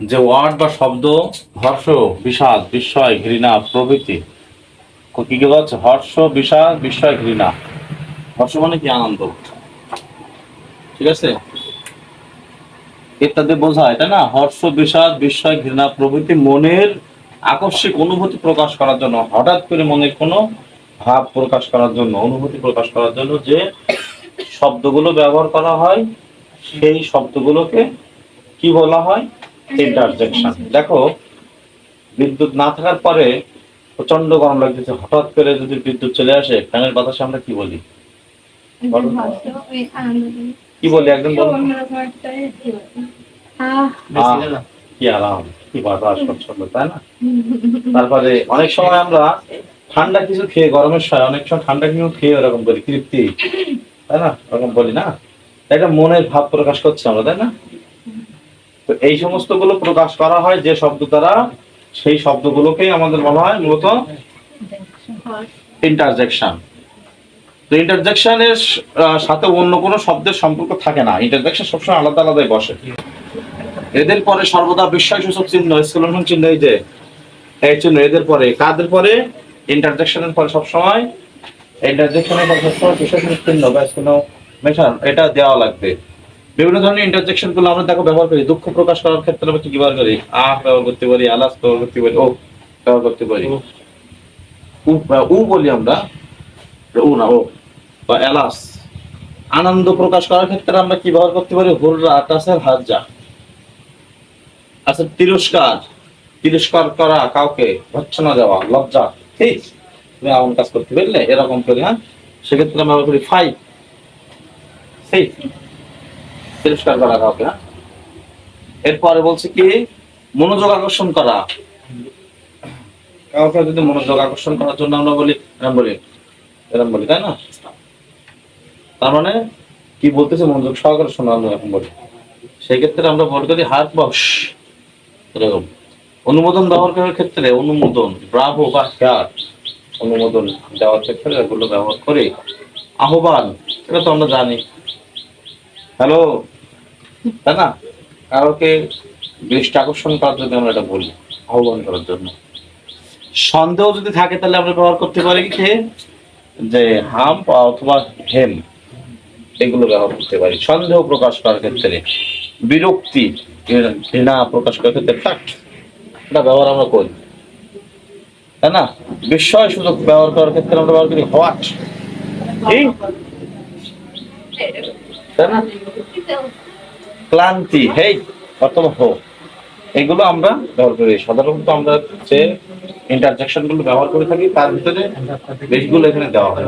যে ওয়ার্ড বা শব্দ হর্ষ, বিষাদ, বিস্ময়, ঘৃণা, প্রভৃতি। কি কি হচ্ছে হর্ষ, বিষাদ, বিস্ময়, ঘৃণা। হর্ষ মানে কি? আনন্দ। ঠিক আছে? ইত্যাদি বোঝায়, তাই না? হর্ষ, বিষাদ, বিস্ময়, ঘৃণা, প্রভৃতি মনের আকস্মিক অনুভূতি প্রকাশ করার জন্য, হঠাৎ করে মনের কোনো ভাব প্রকাশ করার জন্য, অনুভূতি প্রকাশ করার জন্য যে শব্দগুলো ব্যবহার করা হয়, সেই শব্দগুলোকে কি বলা হয়? ইন্টারজেকশন দেখো বিদ্যুৎ না থাকার পরে প্রচণ্ড গরম লাগতেছে। হঠাৎ করে যদি বিদ্যুৎ চলে আসে ফ্যানের বাতাসে আমরা কি বলি? কি বলি? একদম কি আরাম কি বাতাস স্বচ্ছন্দ তাই না? তারপরে অনেক সময় আমরা ঠান্ডা কিছু খেয়ে গরমের সময় অনেক সময় ঠান্ডা কিছু খেয়ে ওরকম বলি তৃপ্তি। তাই না? ওরকম বলি না? একটা মনের ভাব প্রকাশ করছে আমরা তাই না? তো এই সমস্তগুলো প্রকাশ করা হয় যে শব্দ দ্বারা, সেই শব্দগুলোকেই আমাদের বলা হয় মূলত ইন্টারজেকশন তো ইন্টারজেকশনের সাথে অন্য কোনো শব্দের সম্পর্ক থাকে না। ইন্টারজেকশন সবসময় আলাদা আলাদাই বসে। এদের পরে সর্বদা বিস্ময়সূচক চিহ্ন এক্সক্লেমেশন চিহ্ন, এই যে, এই চিহ্ন, এদের পরে, কাদের পরে? ইন্টারজেকশনের পরে সবসময় ইন্টারজেকশনের পরে সবসময় বিস্ময়সূচক চিহ্ন বা এক্সক্লেমেশন এটা দেওয়া লাগবে। বিভিন্ন ধরনের ইন্টারজেকশনগুলো আমরা দেখো ব্যবহার করি। দুঃখ প্রকাশ করার ক্ষেত্রে আমরা কি ব্যবহার করি? আহ ব্যবহার করতে পারি আলাস ব্যবহার করতে পারি ও ব্যবহার করতে পারি। উ উ বলি আমরা উ না ও বা এলাস। আনন্দ প্রকাশ করার ক্ষেত্রে আমরা কি ব্যবহার করতে পারি? হুররা আকাশের হাজা আচ্ছা তিরস্কার। তিরস্কার করা কাউকে ভৎসনা দেওয়া লজ্জা। ঠিক তুমি এমন কাজ করতে পারলে এরকম করে হ্যাঁ? সেক্ষেত্রে আমরা ব্যবহার করি ফাইভ সেই। তিরস্কার করা কাউকে এরপরে বলছে কি, মনোযোগ আকর্ষণ করা। কাউকে যদি মনোযোগ আকর্ষণ করার জন্য আমরা বলি এরকম বলি এরকম বলি, তাই না? তার মানে কি বলতেছে? মনোযোগ সহকারে শোনা আমরা এখন বলি। সেই ক্ষেত্রে আমরা বলি করি হাত বস এরকম। অনুমোদন ব্যবহার করার ক্ষেত্রে অনুমোদন, ব্রাভো বা হেয়ার। অনুমোদন দেওয়ার ক্ষেত্রে এগুলো ব্যবহার করি। আহ্বান, এটা তো আমরা জানি। হ্যালো? তাই না? কারোকে দৃষ্টি আকর্ষণ করার জন্য আমরা এটা বলি, আহ্বান করার জন্য। সন্দেহ যদি থাকে, তাহলে আমরা ব্যবহার করতে পারি কি? যে হাম অথবা হেম, এগুলো ব্যবহার করতে পারি। সন্দেহ প্রকাশ করার ক্ষেত্রে, বিরক্তি, ঘৃণা প্রকাশ করার ক্ষেত্রে ফ্যাক্ট, এটা ব্যবহার আমরা করি। তাই না? বিস্ময় সুযোগ ব্যবহার করার ক্ষেত্রে আমরা ব্যবহার করি হোয়াট তাই না? ক্লান্তি, হেই অথবা হো এগুলো আমরা ব্যবহার করি। সাধারণত আমরা যে ইন্টারজেকশনগুলো ব্যবহার করে থাকি, তার ভিতরে বেশগুলো এখানে দেওয়া হয়।